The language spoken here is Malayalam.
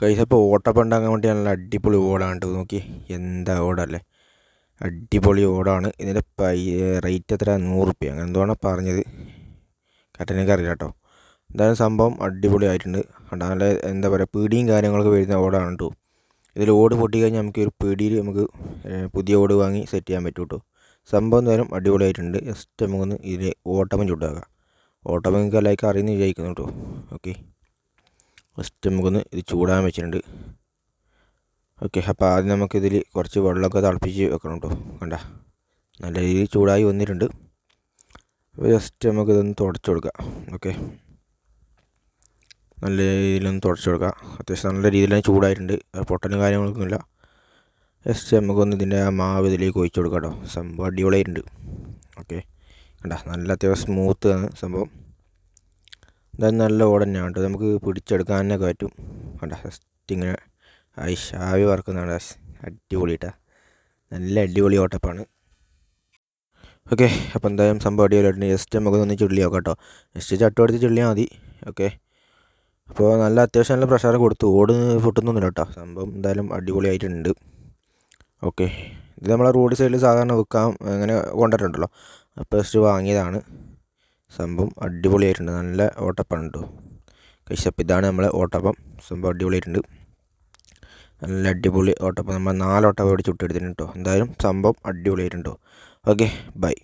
കൈസ് അപ്പോൾ ഓട്ടപ്പം ഉണ്ടാക്കാൻ വേണ്ടി നല്ല അടിപൊളി ഓടാണ് കേട്ടോ നോക്കി എന്താ ഓടല്ലേ? അടിപൊളി ഓടാണ്. ഇതിന്റെ പൈ റേറ്റ് എത്ര നൂറ് റുപ്യ അങ്ങനെ എന്തുവാണ് പറഞ്ഞത്. കറക്റ്റ് അറിയില്ല കേട്ടോ എന്തായാലും സംഭവം അടിപൊളി ആയിട്ടുണ്ട്. നല്ല എന്താ പറയുക പീടിയും കാര്യങ്ങളൊക്കെ വരുന്ന ഓടാണ് കേട്ടോ ഇതിൽ ഓട് പൊട്ടി കഴിഞ്ഞാൽ നമുക്ക് ഒരു പീടിയിൽ നമുക്ക് പുതിയ ഓട് വാങ്ങി സെറ്റ് ചെയ്യാൻ പറ്റും കേട്ടോ സംഭവം എന്തായാലും അടിപൊളിയായിട്ടുണ്ട് ജസ്റ്റ് നമുക്കൊന്ന് ഇതിൽ ഓട്ടപ്പം ചുട്ടാക്കാം നിങ്ങൾക്ക് എല്ലാവർക്കും അറിയുന്ന വിചാരിക്കുന്നു കേട്ടോ ഓക്കെ. ഫസ്റ്റ് നമുക്കൊന്ന് ഇത് ചൂടാൻ വെച്ചിട്ടുണ്ട്. ഓക്കെ അപ്പോൾ ആദ്യം നമുക്കിതിൽ കുറച്ച് വെള്ളമൊക്കെ തിളപ്പിച്ച് വെക്കണം കേട്ടോ. കണ്ട നല്ല രീതിയിൽ ചൂടായി വന്നിട്ടുണ്ട്. അപ്പോൾ ജസ്റ്റ് നമുക്കിതൊന്ന് തുടച്ചു കൊടുക്കാം. ഓക്കെ നല്ല രീതിയിലൊന്ന് തുടച്ചു കൊടുക്കാം. അത്യാവശ്യം നല്ല തന്നെ ചൂടായിട്ടുണ്ട്. പൊട്ടലും കാര്യങ്ങളൊന്നുമില്ല ജസ്റ്റ് നമുക്കൊന്ന് ഇതിന്റെ ആ മാവ് ഇതിലേക്ക് ഒഴിച്ചു കൊടുക്കാം കേട്ടോ. സംഭവം അടിപൊളിയായിട്ടുണ്ട്. ഓക്കെ കണ്ട നല്ല അത്യാവശ്യം സ്മൂത്ത് ആണ് സംഭവം. എന്തായാലും നല്ല ഓട് തന്നെയാണ് കേട്ടോ. നമുക്ക് പിടിച്ചെടുക്കാൻ തന്നെ പറ്റും. കണ്ട ജസ്റ്റ് ഇങ്ങനെ ഐഷ് ആവി വറക്കുന്നതാണ് അടിപൊളി കേട്ടോ. നല്ല അടിപൊളി ഓട്ടപ്പാണ്. ഓക്കെ അപ്പോൾ എന്തായാലും സംഭവം അടിപൊളിയായിട്ടുണ്ട്. ജസ്റ്റ് നമുക്കൊന്ന് ചുള്ളി നോക്കാം കേട്ടോ. ജസ്റ്റ് ചട്ടം എടുത്ത് ചുള്ളിയാൽ മതി. ഓക്കെ. അപ്പോൾ നല്ല അത്യാവശ്യം നല്ല പ്രഷർ കൊടുത്തു. ഓട് പൊട്ടുന്നൊന്നുമില്ല കേട്ടോ. സംഭവം എന്തായാലും അടിപൊളിയായിട്ടുണ്ട്. ഓക്കെ. ഇത് നമ്മളെ റോഡ് സൈഡിൽ സാധാരണ വിൽക്കാം അങ്ങനെ കൊണ്ടിട്ടുണ്ടല്ലോ അപ്പോൾ ജസ്റ്റ് വാങ്ങിയതാണ്. സംഭവം അടിപൊളിയായിട്ടുണ്ട്. നല്ല ഓട്ടപ്പാണ് കേട്ടോ കശപ്പ് ഇതാണ് നമ്മളെ ഓട്ടപ്പം. സംഭവം അടിപൊളിയായിട്ടുണ്ട്. നല്ല അടിപൊളി ഓട്ടപ്പം. നമ്മൾ നാല് ഓട്ടപ്പം ഇവിടെ ചുട്ടെടുത്തിട്ടുണ്ട് കേട്ടോ എന്തായാലും സംഭവം അടിപൊളിയായിട്ടുണ്ട് ഓക്കെ ബൈ.